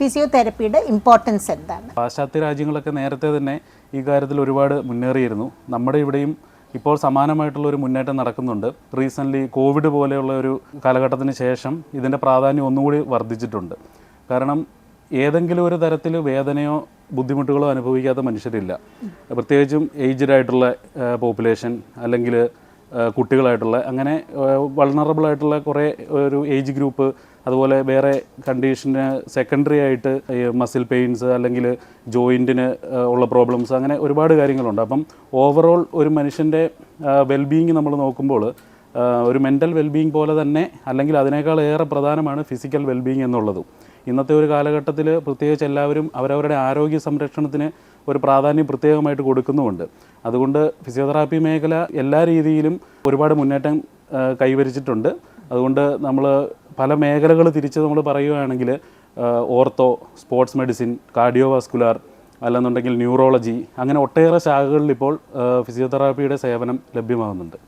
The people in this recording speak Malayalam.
ഫിസിയോതെറപ്പിയുടെ ഇമ്പോർട്ടൻസ് എന്താണ്? പാശ്ചാത്യ രാജ്യങ്ങളൊക്കെ നേരത്തെ തന്നെ ഈ കാര്യത്തിൽ ഒരുപാട് മുന്നേറിയിരുന്നു. നമ്മുടെ ഇവിടെയും ഇപ്പോൾ സമാനമായിട്ടുള്ള ഒരു മുന്നേറ്റം നടക്കുന്നുണ്ട്. റീസെന്റ്ലി കോവിഡ് പോലെയുള്ള ഒരു കാലഘട്ടത്തിന് ശേഷം ഇതിന്റെ പ്രാധാന്യം ഒന്നുകൂടി വർദ്ധിച്ചിട്ടുണ്ട്. കാരണം ഏതെങ്കിലും ഒരു തരത്തിൽ വേദനയോ ബുദ്ധിമുട്ടുകളോ അനുഭവിക്കാത്ത മനുഷ്യരില്ല. പ്രത്യേകിച്ചും ഏജ്ഡ് ആയിട്ടുള്ള പോപ്പുലേഷൻ അല്ലെങ്കിൽ കുട്ടികളായിട്ടുള്ള അങ്ങനെ വൾണറബിൾ ആയിട്ടുള്ള കുറേ ഒരു ഏജ് ഗ്രൂപ്പ് അതുപോലെ വേറെ കണ്ടീഷന് സെക്കൻഡറി ആയിട്ട് മസിൽ പെയിൻസ് അല്ലെങ്കിൽ ജോയിന്റിന് ഉള്ള പ്രോബ്ലംസ് അങ്ങനെ ഒരുപാട് കാര്യങ്ങളുണ്ട്. അപ്പം ഓവറോൾ ഒരു മനുഷ്യന്റെ വെൽബീയിങ് നമ്മൾ നോക്കുമ്പോൾ ഒരു മെന്റൽ വെൽബീയിങ് പോലെ തന്നെ അല്ലെങ്കിൽ അതിനേക്കാൾ ഏറെ പ്രധാനമാണ് ഫിസിക്കൽ വെൽബീയിങ് എന്നുള്ളതും. ഇന്നത്തെ ഒരു കാലഘട്ടത്തിൽ പ്രത്യേകിച്ച് എല്ലാവരും അവരവരുടെ ആരോഗ്യ സംരക്ഷണത്തിന് ഒരു പ്രാധാന്യം പ്രത്യേകമായിട്ട് കൊടുക്കുന്നുമുണ്ട്. അതുകൊണ്ട് ഫിസിയോതെറാപ്പി മേഖല എല്ലാ രീതിയിലും ഒരുപാട് മുന്നേറ്റം കൈവരിച്ചിട്ടുണ്ട്. അതുകൊണ്ട് നമ്മൾ പല മേഖലകൾ തിരിച്ച് നമ്മൾ പറയുകയാണെങ്കിൽ ortho sports medicine cardiovascular അല്ലെന്നുണ്ടെങ്കിൽ ന്യൂറോളജി അങ്ങനെ ഒട്ടേറെ ശാഖകളിൽ ഇപ്പോൾ ഫിസിയോതെറാപ്പിയുടെ സേവനം ലഭ്യമാകുന്നുണ്ട്.